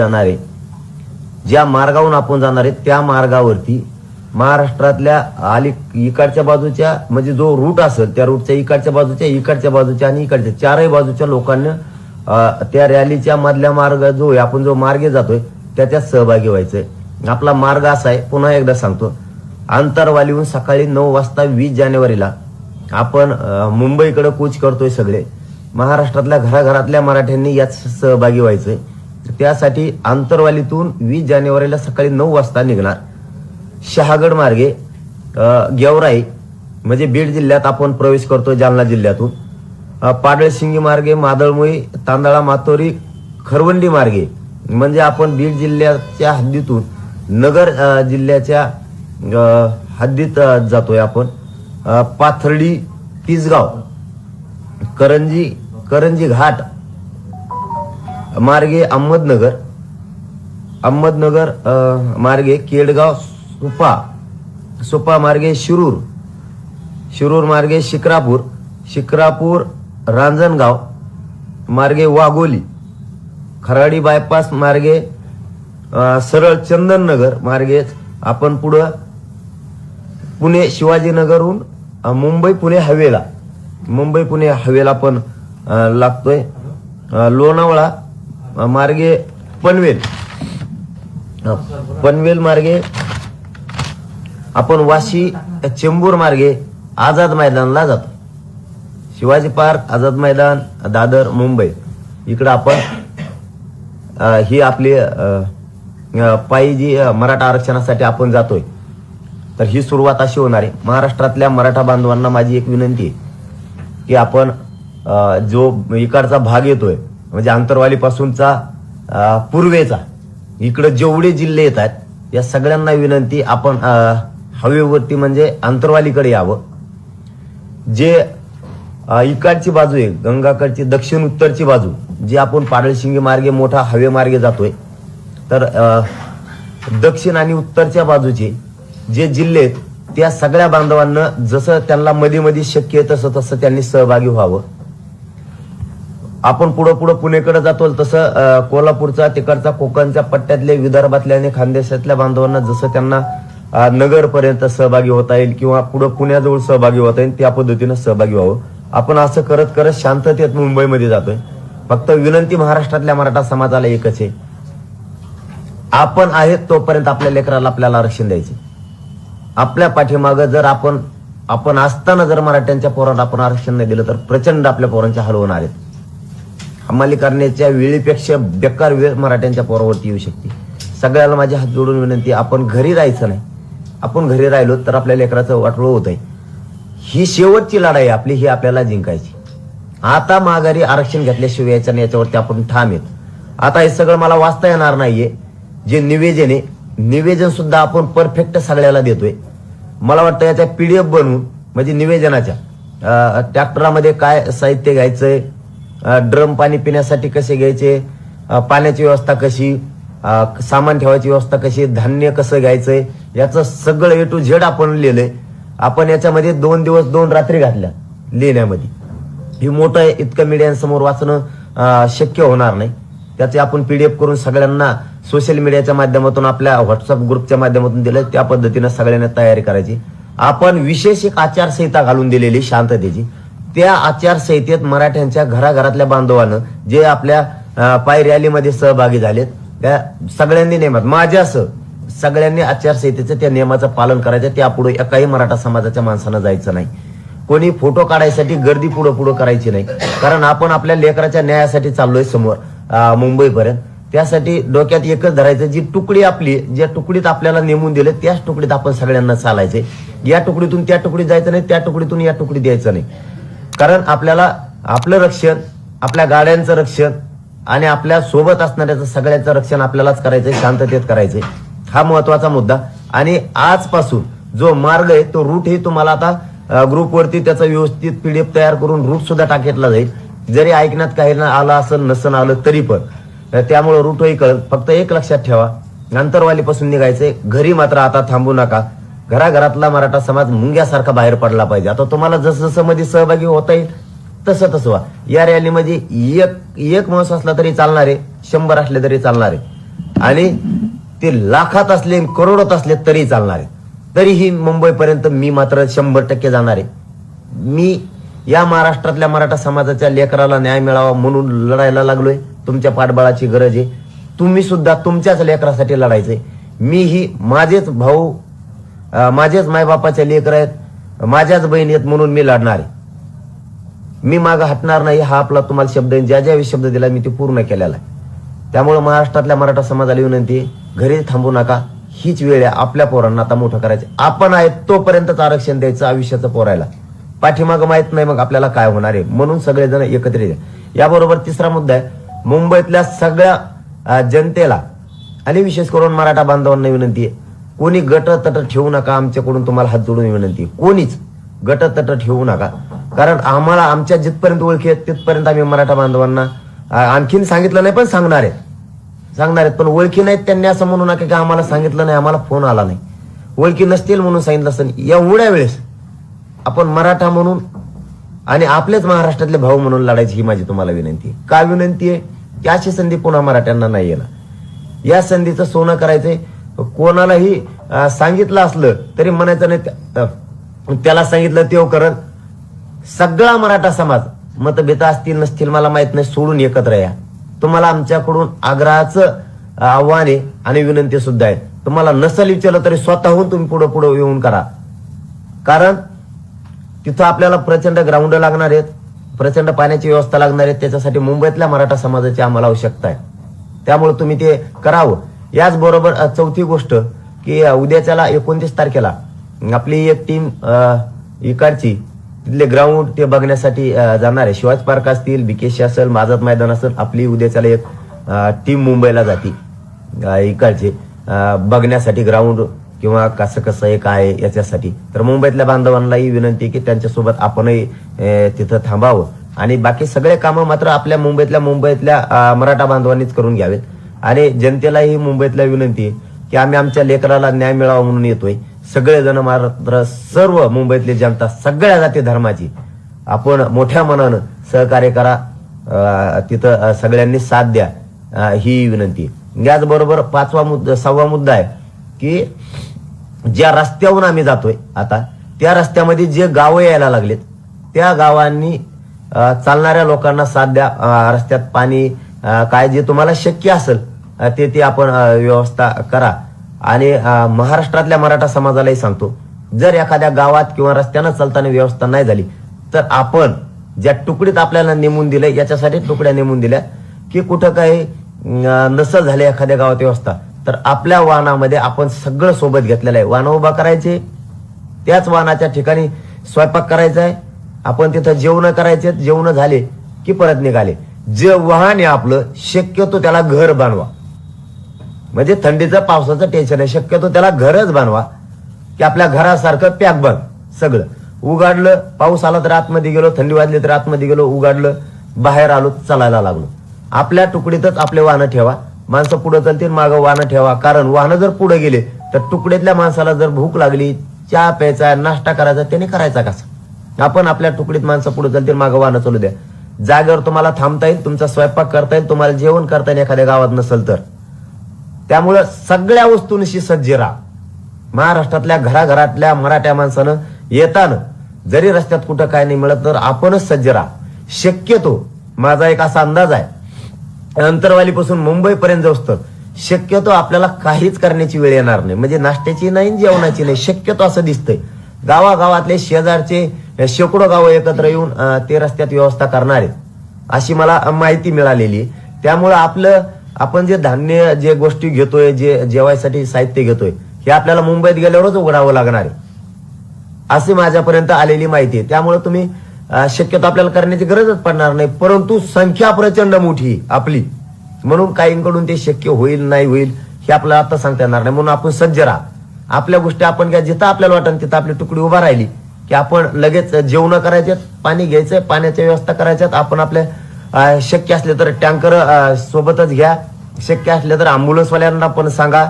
जाणार. आहे ज्या मार्गावरून आपण जाणार आहे त्या मार्गावरती महाराष्ट्रातल्या आली इकडच्या बाजूच्या म्हणजे जो रूट असेल त्या रूटच्या इकडच्या बाजूच्या इकडच्या बाजूच्या आणि इकडच्या चारही बाजूच्या लोकांना त्या रॅलीच्या मधल्या मार्ग जो आहे आपण जो मार्गे जातोय त्याच्यात सहभागी व्हायचंय. आपला मार्ग असा आहे पुन्हा एकदा सांगतो. आंतरवालीहून सकाळी नऊ वाजता वीस जानेवारीला आपण मुंबईकडे कूच करतोय सगळे. महाराष्ट्रातल्या घराघरातल्या मराठ्यांनी यात सहभागी व्हायचंय. त्यासाठी आंतरवालीतून वीस जानेवारीला सकाळी नऊ वाजता निघणार. शहागड मार्गे गेवराई म्हणजे बीड जिल्ह्यात आपण प्रवेश करतो जालना जिल्ह्यातून. पाडळशिंगी मार्गे मादळमुई तांदळा मातोरी खरवंडी मार्गे म्हणजे आपण बीड जिल्ह्याच्या हद्दीतून नगर जिल्ह्याच्या हद्दीत जातोय आपण. पाथर्डी तिसगाव करंजी करंजी घाट मार्गे अहमदनगर अहमदनगर मार्गे केडगाव सुपा सुपा मार्गे शिरूर शिरूर मार्गे शिक्रापूर शिक्रापूर रांजणगाव मार्गे वाघोली खराडी बायपास मार्गे सरळ चंदननगर मार्गे आपण पुढं पुणे शिवाजीनगरहून मुंबई पुणे हवेला मुंबई पुणे हवेला पण लागतोय. लोणावळा मार्गे पनवेल. पनवेल मार्गे. आपण वाशी चेंबूर मार्गे आझाद मैदानला जातो. शिवाजी पार्क आझाद मैदान दादर मुंबई. इकडं आपण ही आपली पायी जी मराठा आरक्षणासाठी आपण जातोय तर ही सुरुवात अशी होणार आहे. महाराष्ट्रातल्या मराठा बांधवांना माझी एक विनंती आहे की आपण जो इकडचा भाग येतोय म्हणजे आंतरवालीपासूनचा पूर्वेचा इकडं जेवढे जिल्हे येत आहेत या सगळ्यांना विनंती आपण हवेवरती म्हणजे आंतरवालीकडे यावं. जे इकडची बाजू आहे गंगाकडची दक्षिण उत्तरची बाजू जी आपण पाडळशिंगी मार्गे मोठा हवेमार्गे जातोय तर दक्षिण आणि उत्तरच्या बाजूचे जे जिल्हे आहेत त्या सगळ्या बांधवांना जसं त्यांना मध्ये मध्ये शक्य आहे तसं तसं त्यांनी सहभागी व्हावं. आपण पुढं पुढं पुणेकडे जातो तसं कोल्हापूरचा तिकडचा कोकणच्या पट्ट्यातले विदर्भातल्या आणि खानदेशातल्या बांधवांना जसं त्यांना नगरपर्यंत सहभागी होता येईल किंवा पुढं पुण्याजवळ सहभागी होता येईल त्या पद्धतीनं सहभागी व्हावं. आपण असं करत करत शांततेत मुंबईमध्ये जातोय. फक्त विनंती महाराष्ट्रातल्या मराठा समाजाला एकच आहे. आपण आहेत तोपर्यंत आपल्या लेकराला आपल्याला आरक्षण द्यायचे. आपल्या पाठीमागं जर आपण आपण असताना जर मराठ्यांच्या पोरांना आपण आरक्षण नाही दिलं तर प्रचंड आपल्या पोरांच्या हलवणार आहेत. हमाली करण्याच्या वेळेपेक्षा बेकार वेळ मराठ्यांच्या पोरावरती येऊ शकते. सगळ्याला माझे हात जोडून विनंती आपण घरी राहायचं नाही. आपण घरी राहिलो तर आपल्या लेकराचं वाटोळं होत आहे ही शेवटची लढाई आहे आपली ही आपल्याला जिंकायची. आता माघारी आरक्षण घेतल्याशिवाय याच्या आणि याच्यावरती आपण ठाम आहेत. आता हे सगळं मला वाचता येणार नाहीये. जे निवेदन आहे निवेदन सुद्धा आपण परफेक्ट सगळ्याला देतोय. मला वाटतं याच्या पीडीएफ बनवून म्हणजे निवेदनाच्या ट्रॅक्टरामध्ये काय साहित्य घ्यायचंय ड्रम पाणी पिण्यासाठी कसे घ्यायचे? पाण्याची व्यवस्था कशी? सामान ठेवायची व्यवस्था कशी? धान्य कसं घ्यायचंय? याचं सगळं ए टू झेड आपण लिहिलंय. आपण याच्यामध्ये दोन दिवस दोन रात्री घातल्या लिहिण्यामध्ये. हे मोठं आहे इतकं मीडियांसमोर वाचणं शक्य होणार नाही. त्याचे आपण पीडीएफ करून सगळ्यांना सोशल मीडियाच्या माध्यमातून आपल्या व्हॉट्सअप ग्रुपच्या माध्यमातून दिलं त्या पद्धतीनं सगळ्यांना तयारी करायची. आपण विशेष एक आचारसंहिता घालून दिलेली शांततेची. त्या आचारसंहितेत मराठ्यांच्या घराघरातल्या बांधवानं जे आपल्या पाय रॅलीमध्ये सहभागी झालेत त्या सगळ्यांनी नियमात असं सगळ्यांनी आचारसंहितेचं त्या नियमाचं पालन करायचं त्यापुढे एकाही मराठा समाजाच्या माणसानं जायचं नाही. कोणी फोटो काढायसाठी गर्दी पुढं पुढं करायची नाही. कारण आपण आपल्या लेकराच्या न्यायासाठी चाललोय समोर मुंबईपर्यंत. त्यासाठी डोक्यात एकच धरायचं जी तुकडी आपली ज्या तुकडीत आपल्याला नेमून दिलं त्याच तुकडीत आपण सगळ्यांना चालायचे या तुकडीतून त्या तुकडीत जायचं नाही त्या तुकडीतून या तुकडीत द्यायचं नाही. कारण आपल्याला आपलं रक्षण आपल्या गाड्यांचं रक्षण आणि आपल्यासोबत असणाऱ्याचं सगळ्यांचं रक्षण आपल्यालाच करायचंय शांततेत करायचंय. हा महत्त्वाचा मुद्दा. आणि आजपासून जो मार्ग आहे तो रूट ही तुम्हाला आता ग्रुपवरती त्याचा व्यवस्थित पीडीएफ तयार करून रूट सुद्धा टाकेतला जाईल. जरी ऐकण्यात काही ना आलं असं नसन आलं तरी पण. त्यामुळे रूटही कळत फक्त एक लक्षात ठेवा. आंतरवालीपासून निघायचंय. घरी मात्र आता थांबू नका. घराघरातला मराठा समाज मुंग्यासारखा बाहेर पडला पाहिजे. आता तुम्हाला जसं जसं मध्ये सहभागी होता येईल तसं तसं व्हा. या रॅलीमध्ये एक एक माणूस असला तरी चालणार आहे शंभर असले तरी चालणार. आहे आणि ते लाखात असले आणि करोडोत असले तरी चालणार. आहे तरीही मुंबईपर्यंत मी मात्र शंभर टक्के जाणार. आहे मी या महाराष्ट्रातल्या मराठा समाजाच्या लेकराला न्याय मिळावा म्हणून लढायला लागलोय. तुमच्या पाठबळाची गरज आहे. तुम्ही सुद्धा तुमच्याच लेकरासाठी लढायचंय. मी ही माझेच भाऊ माझेच मायबापाचे लेकर आहेत. माझ्याच बहीण आहेत म्हणून मी लढणार आहे. मी मागं हटणार नाही हा आपला तुम्हाला शब्द आहे. ज्या ज्या शब्द दिला मी ते पूर्ण केलेला आहे. त्यामुळे महाराष्ट्रातल्या मराठा समाजाला विनंती आहे, घरी थांबू नका. हीच वेळ आहे आपल्या पोरांना आता मोठं करायचं. आपण आहेत तोपर्यंतच आरक्षण द्यायचं आयुष्याचं पोरायला. पाठीमागं माहीत नाही मग आपल्याला काय होणार आहे. म्हणून सगळेजण एकत्रित याबरोबर तिसरा मुद्दा आहे मुंबईतल्या सगळ्या जनतेला आणि विशेष करून मराठा बांधवांना विनंती आहे कोणी गट तट ठेवू नका आमच्याकडून तुम्हाला हात जोडून विनंती. कोणीच गट तट ठेवू नका. कारण आम्हाला आमच्या जिथपर्यंत ओळखी आहेत तिथपर्यंत आम्ही मराठा बांधवांना आणखीन सांगितलं नाही पण सांगणार आहेत. सांगणार आहेत पण ओळखी नाहीत त्यांनी असं म्हणू नका की आम्हाला सांगितलं नाही आम्हाला फोन आला नाही. ओळखी नसतील म्हणून सांगितलं असतं एवढ्या वेळेस आपण मराठा म्हणून आणि आपलेच महाराष्ट्रातले भाऊ म्हणून लढायची ही माझी तुम्हाला विनंती. आहे. का विनंती आहे? की अशी संधी पुन्हा मराठ्यांना नाही येणार. या संधीचं सोनं करायचंय. कोणालाही सांगितलं असलं तरी म्हणायचं नाही त्याला सांगितलं तेव करत. सगळा मराठा समाज मतभेद असतील नसतील मला माहीत नाही सोडून एकत्र या. तुम्हाला आमच्याकडून आग्रहाचं आव्हान आहे आणि विनंती सुद्धा आहे. तुम्हाला नसल विचारलं तरी स्वतःहून तुम्ही पुढे पुढे येऊन करा. कारण तिथं आपल्याला प्रचंड ग्राउंड लागणार आहेत प्रचंड पाण्याची व्यवस्था लागणार आहे त्याच्यासाठी मुंबईतल्या मराठा समाजाची आम्हाला आवश्यकता आहे. त्यामुळे तुम्ही ते करावं. याचबरोबर चौथी गोष्ट की उद्याच्याला एकोणतीस तारखेला आपली एक टीम इकडची तिथले ग्राउंड ते बघण्यासाठी जाणार आहे. शिवाजी पार्क असतील बीकेशी असेल माझात मैदान असेल आपली उद्याच्याला एक टीम मुंबईला जाती. इकडचे बघण्यासाठी ग्राउंड किंवा कसं कसं आहे काय आहे याच्यासाठी. तर मुंबईतल्या बांधवांनाही विनंती आहे की त्यांच्यासोबत आपणही तिथं थांबावं. आणि बाकी सगळे कामं मात्र आपल्या मुंबईतल्या मुंबईतल्या मराठा बांधवांनीच करून घ्यावेत. आणि जनतेलाही मुंबईतल्या विनंती आहे की आम्ही आमच्या लेकराला न्याय मिळावा म्हणून येतोय. सगळेजण मात्र सर्व मुंबईतली जनता सगळ्या जाती धर्माची. आपण मोठ्या मनानं सहकार्य करा. तिथं सगळ्यांनी साथ द्या. ही विनंती याचबरोबर पाचवा मुद्दा सहावा मुद्दा आहे की ज्या रस्त्याहून आम्ही जातोय आता त्या रस्त्यामध्ये जे गावं यायला लागलेत त्या गावांनी चालणाऱ्या लोकांना साथ द्या. रस्त्यात पाणी काय जे तुम्हाला शक्य असेल ते ते आपण व्यवस्था करा. आणि महाराष्ट्रातल्या मराठा समाजालाही सांगतो जर एखाद्या गावात किंवा रस्त्यानं चालताना व्यवस्था नाही झाली तर आपण ज्या तुकडीत आपल्याला नेमून दिलं याच्यासाठी तुकड्या नेमून दिल्या की कुठं काही नसं नसल झाले एखाद्या गावात व्यवस्था तर आपल्या वाहनामध्ये आपण सगळं सोबत घेतलेलं आहे. वाहन उभा करायचे त्याच वाहनाच्या ठिकाणी स्वयंपाक करायचा आहे आपण तिथं जेवण करायचे जेवण झाले की परत निघाले. जे वाहन आहे आपलं शक्यतो त्याला घर बांधवा. म्हणजे थंडीचं पावसाचं टेन्शन आहे. शक्यतो त्याला घरच बांधवा. की आपल्या घरासारखं पॅक बन सगळं. उगाडलं पाऊस आला तर आतमध्ये गेलो थंडी वाजली तर आतमध्ये गेलो उगाडलं बाहेर आलो चालायला लागलो. आपल्या तुकडीतच आपले वाहनं ठेवा. माणसं पुढे चालतील मागं वाहनं ठेवा. कारण वाहनं जर पुढे गेले तर तुकडीतल्या माणसाला जर भूक लागली चहा प्यायचा नाश्ता करायचा त्याने करायचा कसा? आपण आपल्या तुकडीत माणसं पुढे चालतील मागं वाहनं चालू द्या. जागेवर तुम्हाला थांबता येईल तुमचा स्वयंपाक करता येईल तुम्हाला जेवण करता येईल एखाद्या गावात नसेल तर. त्यामुळं सगळ्या वस्तूंशी सज्ज राहा महाराष्ट्रातल्या घराघरातल्या मराठ्या माणसानं येताना जरी रस्त्यात कुठं काय नाही मिळत तर आपणच सज्ज राहा. शक्यतो माझा एक असा अंदाज आहे अंतरवालीपासून मुंबईपर्यंत जाऊस्त शक्यतो आपल्याला काहीच करण्याची वेळ येणार नाही. म्हणजे नाश्त्याची नाही जेवणाची नाही शक्यतो असं दिसतंय. गावागावातले शेजारचे शेकडो गावं एकत्र येऊन ते रस्त्यात व्यवस्था करणार आहेत. अशी मला माहिती मिळालेली. आहे. त्यामुळं आपलं आपण जे धान्य जे गोष्टी घेतोय जे जेवायसाठी साहित्य घेतोय हे आपल्याला मुंबईत गेल्यावरच उघडावं लागणार आहे. अशी माझ्यापर्यंत आलेली माहिती आहे. त्यामुळे तुम्ही शक्यतो आपल्याला करण्याची गरजच पडणार नाही. परंतु संख्या प्रचंड मोठी आपली. म्हणून काहींकडून ते शक्य होईल नाही होईल हे आपल्याला आता सांगता येणार नाही. म्हणून आपण सज्ज राहा. आपल्या गोष्टी आपण घ्या. जिथं आपल्याला वाटेल तिथं आपली तुकडी उभा राहिली. की आपण लगेच जेवण करायचे पाणी घ्यायचंय पाण्याची व्यवस्था करायच्यात. आपण आपल्या शक्य असले तर टँकर सोबतच घ्या. शक्य असले तर अँब्युलन्सवाल्यांना पण सांगा.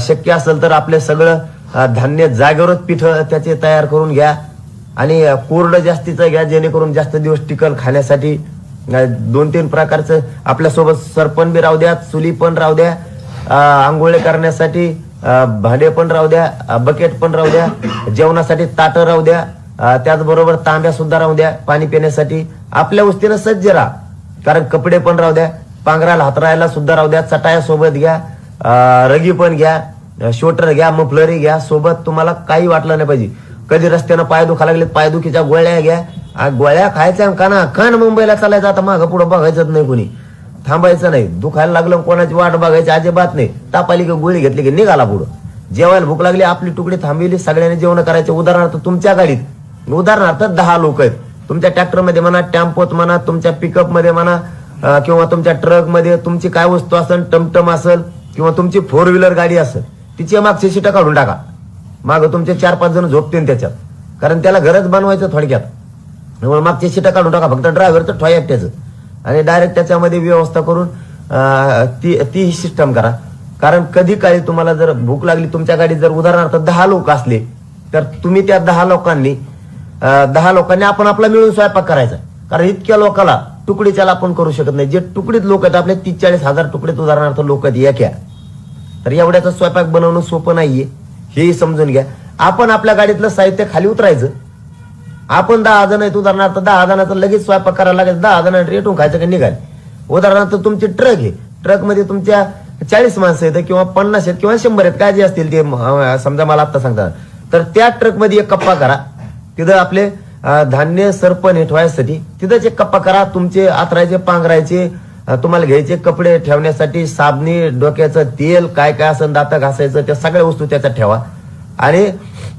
शक्य असेल तर आपले सगळं धान्य जागेवरच पीठ त्याचे तयार करून घ्या. आणि कोरडं जास्तीचं घ्या जेणेकरून जास्त दिवस टिकल खाण्यासाठी. दोन तीन प्रकारचं आपल्यासोबत सरपण बी राहू द्या चुली पण राहू द्या आंघोळे करण्यासाठी. भांडे पण राहू द्या बकेट पण राहू द्या जेवणासाठी ताटं राहू द्या त्याचबरोबर तांब्या सुद्धा राहू द्या पाणी पिण्यासाठी. आपल्या वस्तीनं सज्ज राहा. कारण कपडे पण राहू द्या पांघराला हातरायला सुद्धा राहू द्या चटाया सोबत घ्या रगी पण घ्या शोटर घ्या मफलरी घ्या सोबत तुम्हाला काही वाटलं नाही पाहिजे. कधी रस्त्यानं पाय दुखा लागले पायदुखीच्या गोळ्या घ्या. गोळ्या खायच्या का ना? खान मुंबईला चालायचं आता मागं पुढं बघायचंच नाही कोणी. थांबायचं नाही. दुखायला लागलं कोणाची वाट बघायची अजिबात नाही. तापाली की गोळी घेतली की निघाला पुढं. जेवायला भूक लागली आपली तुकडी थांबविली सगळ्यांनी जेवण करायचे. उदाहरणार्थ तुमच्या गाडीत. उदाहरणार्थ दहा लोक आहेत. तुमच्या ट्रॅक्टरमध्ये म्हणा टॅम्पोत म्हणा तुमच्या पिकअपमध्ये म्हणा किंवा तुमच्या ट्रकमध्ये तुमची काय वस्तू असेल टमटम असेल किंवा तुमची फोर व्हीलर गाडी असेल तिची मागची सीटं काढून टाका. माग तुमचे चार पाच जण झोपतील त्याच्यात. कारण त्याला घरच बनवायचं थोडक्यात. त्यामुळे मागची सीटं काढून टाका. फक्त ड्रायव्हरचं ठोय एकट्याचं. आणि डायरेक्ट त्याच्यामध्ये व्यवस्था करून ती ती ही सिस्टम करा. कारण कधी काळी तुम्हाला जर भूक लागली तुमच्या गाडीत जर उदाहरणार्थ दहा लोक असले तर तुम्ही त्या दहा लोकांनी दहा लोकांनी आपण आपला मिळून स्वयंपाक करायचा. कारण इतक्या लोकाला तुकडीच्याला आपण करू शकत नाही. जे तुकडीत लोक आहेत आपले तीस चाळीस हजार तुकडीत उदाहरणार्थ लोक आहेत एक्या तर एवढ्याचा स्वयंपाक बनवणं सोपं नाहीये. हेही समजून घ्या. आपण आपल्या गाडीतलं साहित्य खाली उतरायचं. आपण दहा जण आहेत उदाहरणार्थ दहा जणांचा लगेच स्वयंपाक करायला लागेल दहा जण रेटून खायचं का निघाल? उदाहरणार्थ तुमची ट्रक आहे ट्रकमध्ये तुमच्या चाळीस माणसं आहेत किंवा पन्नास आहेत किंवा शंभर आहेत काय जे असतील ते समजा मला आता सांगतात तर त्या ट्रकमध्ये एक कप्पा करा तिथं आपले धान्य सरपण हे ठेवायसाठी तिथंच एक कप्पा करा तुमचे आतरायचे पांघरायचे तुम्हाला घ्यायचे कपडे ठेवण्यासाठी साबणी डोक्याचं तेल काय काय असं दात घासायचं त्या सगळ्या वस्तू त्याच्यात ठेवा. आणि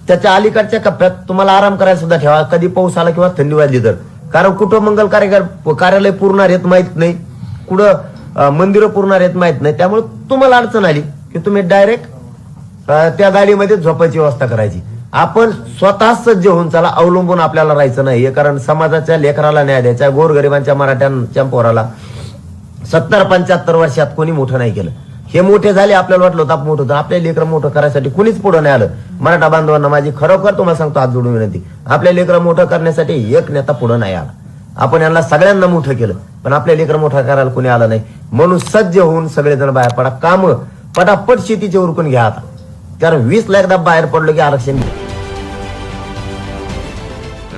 त्याच्या अलीकडच्या कप्प्यात तुम्हाला आराम करायला सुद्धा ठेवा. कधी पाऊस आला किंवा थंडी वाजली तर. कारण कुठं मंगल कार्यकर कार्यालय पुरणार येत माहीत नाही. कुठं मंदिरं पुरणार येत माहीत नाही. त्यामुळे तुम्हाला अडचण आली की तुम्ही डायरेक्ट त्या गाडीमध्ये झोपायची व्यवस्था करायची. आपण स्वतः सज्ज होऊन चला अवलंबून आपल्याला राहायचं नाही कारण समाजाच्या लेकराला न्याय द्यायचा गोरगरिबांच्या मराठ्यांच्या पोराला सत्तर पंच्याहत्तर वर्षात कोणी मोठं नाही केलं. हे मोठे झाले आपल्याला वाटलं होतं मोठं होतं. आपल्या लेकरं मोठं करायसाठी कुणीच पुढं नाही आलं. मराठा बांधवांना माझी खरोखर तुम्हाला सांगतो हात जोडून विनंती. आपल्या लेकरं मोठं करण्यासाठी एक नेता पुढं नाही आला. आपण यांना सगळ्यांना मोठं केलं पण आपल्या लेकरं मोठं करायला कोणी आलं नाही. म्हणून सज्ज होऊन सगळेजण बाहेर पडा. काम पटापट शेतीचे उरकून घ्या आता. कारण वीस ला एकदा बाहेर पडलो की आरक्षण घ्या.